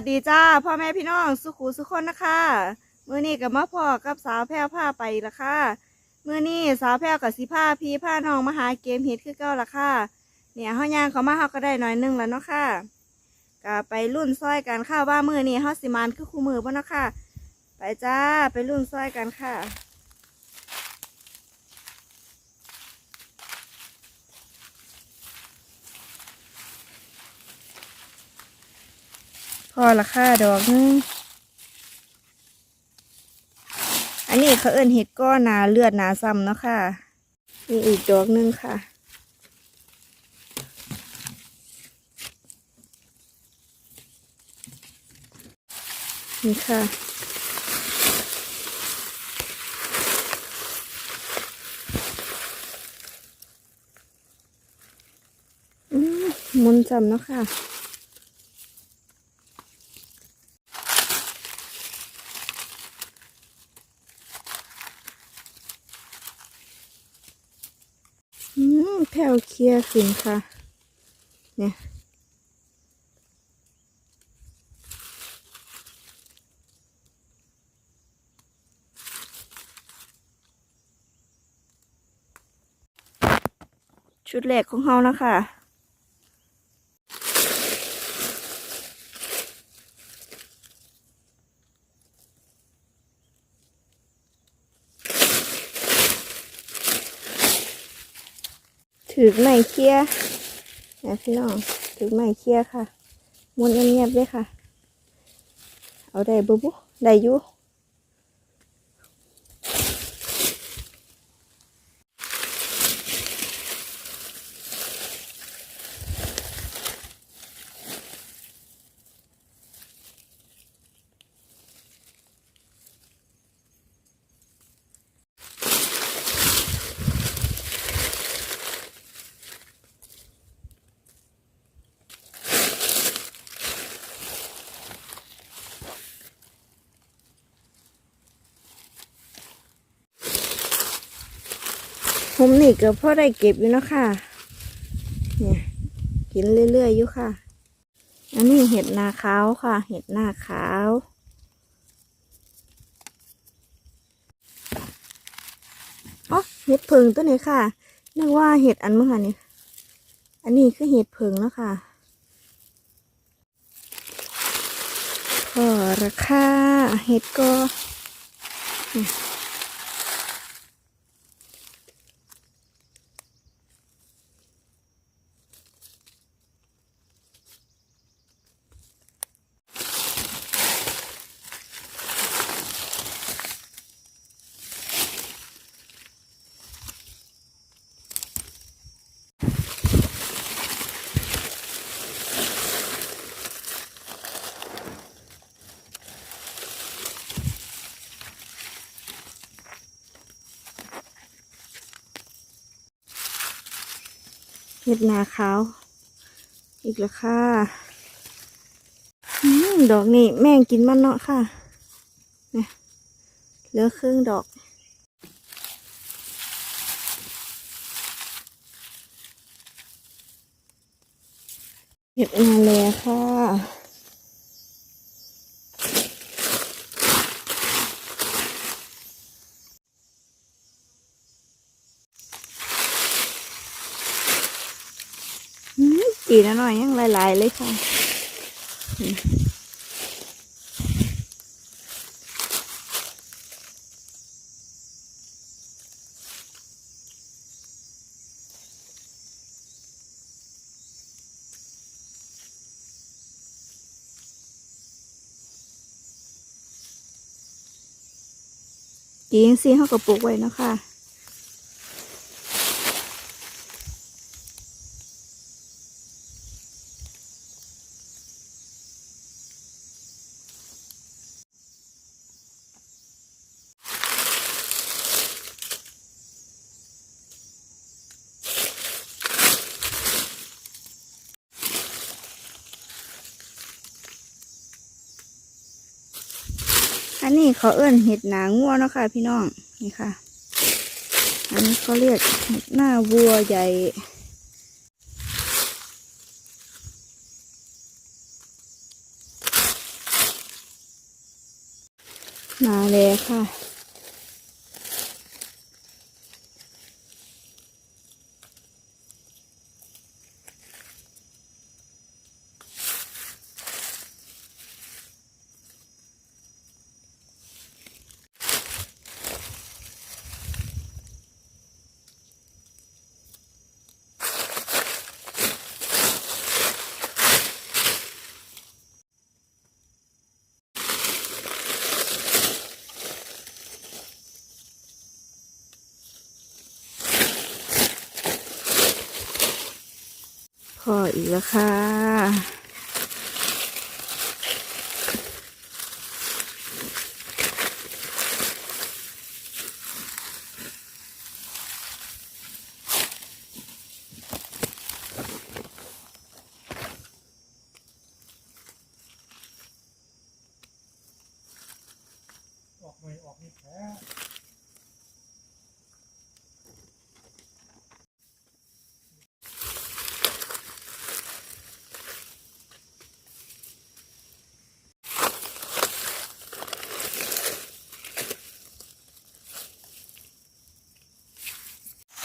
วัสดีจ้าพ่อแม่พี่น้องสุขูสุขคนนะคะมื้อนี้กับมาพ่อกับสาวแพรวผ้าไปละค่ะมื้อนี้สาวแพรวกับสีผ้าพี่ผ้าน้องมาหาเกมเฮ็ดคือเก้าละค่ะเนี่ยเฮาย่างเขามาเฮาก็ได้หน่อยหนึงแล้วเนาะค่ะก็ไปรุ่นซอยกันค่ะว่ามื้อนี้เฮาสิมานคือคู่มือบ่เนาะค่ะ ไปจ้าไปรุ่นซอยกันค่ะ พอละค่ะดอกหนึงอันนี้เขาเอิ้นเห็ดก้อนนาเลือดนาซ้ำเนาะค่ะนี่อีกดอกหนึงค่ะนี่ค่ะอืมมุนจำเนาะค่ะ อืมแผ่วเคลียร์ขึ้นค่ะ เนี่ยชุดแรกของเฮานะคะ ถือไม้เคี้ยนะพี่น้องถือไม้เคี้ยค่ะม้วนเงียบๆเลยค่ะ เอาได้บุบุได้อยู่ ผมนี่ก็พอได้เก็บอยู่นะค่ะ เนี่ยกินเรื่อยๆอยู่ค่ะ อันนี้เห็ดนาขาวค่ะ เห็ดนาขาวอ๋อเห็ดเพิงตัวนี้ค่ะนึกว่าเห็ดอันเมื่อนี่อันนี้คือเห็ดเพิงแล้วค่ะพอราคาเห็ดก็ เห็ดนาขาว อีกแล้วค่ะดอกนี่แม่งกินมันเนาะค่ะเนี่ยเหลือครึ่งดอก เห็ดนาแลค่ะ อีนหน่อยยังหลายๆเลยค่ะอืมจีนซีเขาก็ปลูกไว้นะค่ะันนี้เขาเอื้นเห็ดหนาง่วเนะคะพี่น้องนี่ค่ะ อันนี้เขาเรียกเห็ดหน้าวัวใหญ่มาเลยค่ะ พออีกแล้วค่ะ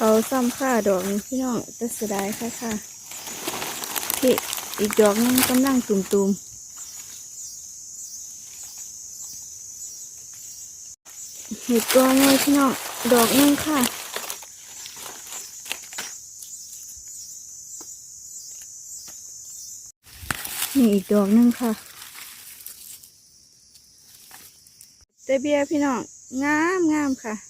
เขาซ้ำค่าดอกนี้พี่น้องจะเสียดายค่ะค่ะพี่อีกดอกนึงกำลังตุ่มๆเห็ดตัวน้อยพี่น้องดอกนึงค่ะนี่อีกดอกนึงค่ะเตเบียพี่น้องงามงามค่ะ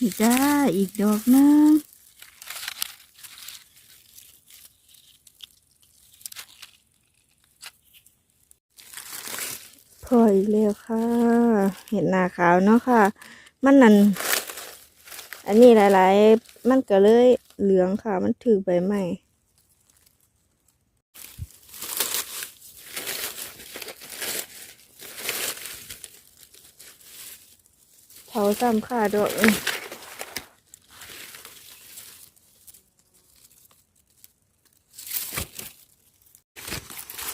นี่จ้า อีกดอกนึงพออีกแล้วค่ะ เห็นหน้าขาวเนาะค่ะ มันนั่น อันนี้หลายๆ มันก็เลยเหลืองค่ะ มันถือใบไม้เผาซ้ำค่ะดอก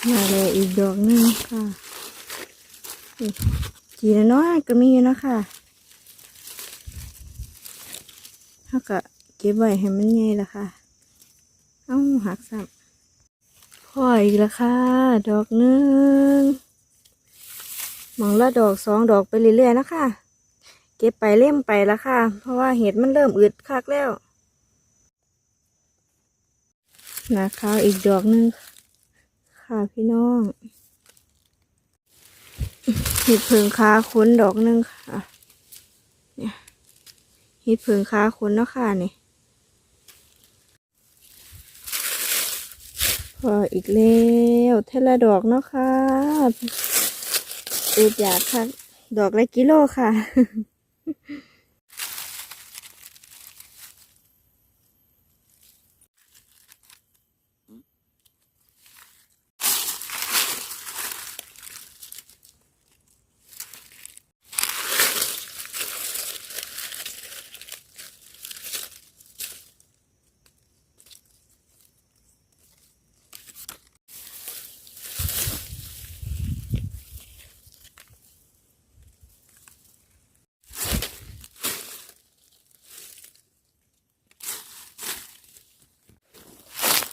มาเลยอีกดอกหนึงค่ะจีนน้อยก็มีอยู่นะค่ะถ้าก็เก็บไว้ให้มันใหญ่ละค่ะ เอ้าหักสับพออีกล้วค่ะ ดอกหนึงมองละดอกสองดอกไปเรื่อยๆนะคะ เก็บไปเล่มไปล้วค่ะ เพราะว่าเห็ดมันเริ่มอืดคักแล้วนะคะอีกดอกหนึงค่ะ่ะพี่น้องเห็ดเพิงคาค้นดอกหนึงค่ะเนี่ยเห็ดเพิงคาค้นเนาะค่ะนี่พออีกแล้วเทละดอกเนาะค่ะอูดอยากค่ะ ดอกละกิโลค่ะ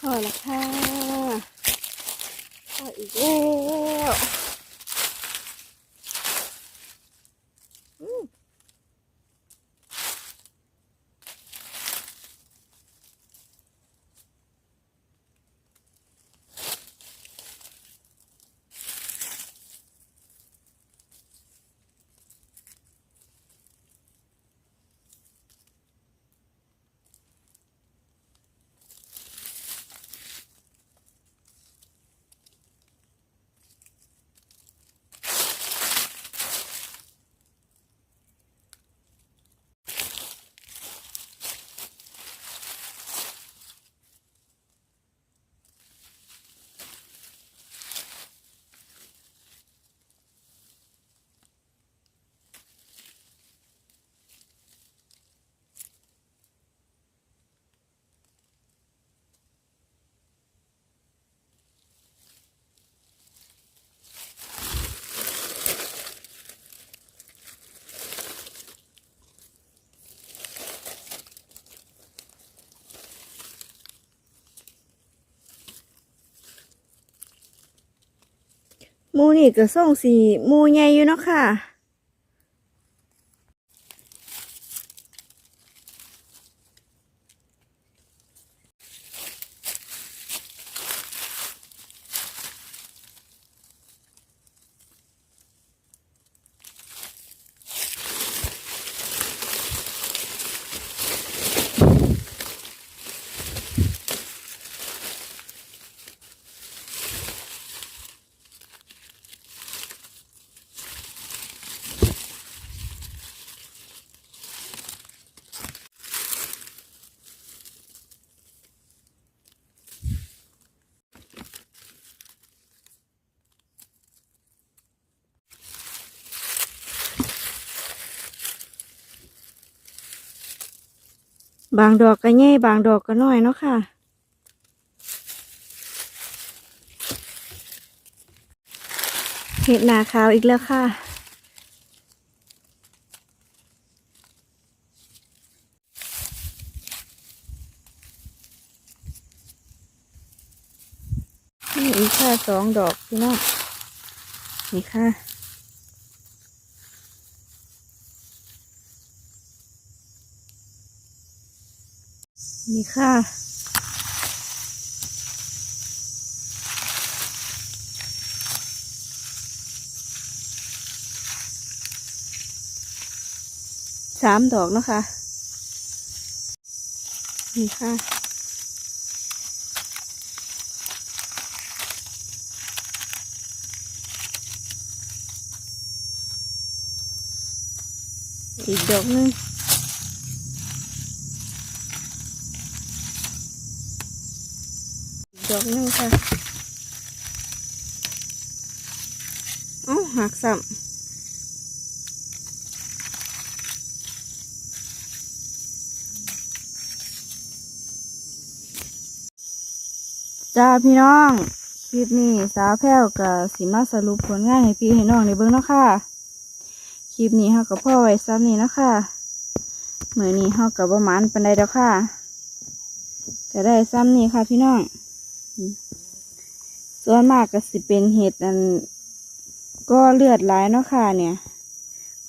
พอแล้วค่ะพออีกแล้ว มูนี่ก็ส่งสีมูใหญ่อยู่เนาะค่ะ บางดอกก็ใหญ่บางดอกก็น้อยเนาะค่ะ เห็ดนาขาวอีกแล้วค่ะ นี่อีกค่ะสองดอกพี่น้องนี่ค่ะ นี่ค่ะ สามดอกนะคะ นี่ค่ะอีกดอกหนึง อีก ดอกนึงค่ะเอ้าหักซ้ำจ้าพี่น้อง คลิปนี้สาวแพ้วกับสิมาสรุปผลงานให้พี่ให้น้องในเบิ้งเนาะค่ะ คลิปนี้เฮากับพ่อไว้ซ้ำนี่นะค่ะเมื่อนี้เฮากับประมาณปันใดแล้วค่ะก็ได้ซ้ำนี่ค่ะพี่น้อง ส่วนมากก็สิเป็นเห็ดอัน ก็เลือดหลายเนาะค่ะ เนี่ย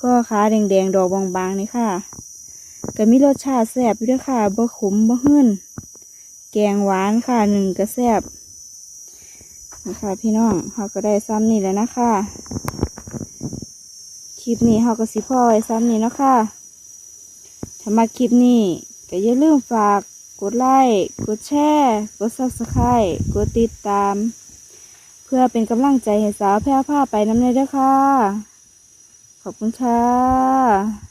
ก็ขาแดงๆ ดอกบางๆนี่ค่ะก็มีรสชาติแซ่บอยู่ด้วยค่ะบ่ขมบ่หื้นแกงหวานค่ะหนึ่งก็แซ่บนะคะพี่น้องเขาก็ได้ซ้ำนี่แล้วนะคะคลิปนี้เขาก็สิพ่อไว้ซ้ำนี่เนาะค่ะถ้ามาคลิปนี้ก็อย่าลืมฝาก กดไลค์กดแชร์กดซับสไคร b ์กดติดตาม เพื่อเป็นกำลังใจให้สาวแพร่ผ้าไปน้ำเลยด้อค่ะ ขอบคุณค่ะ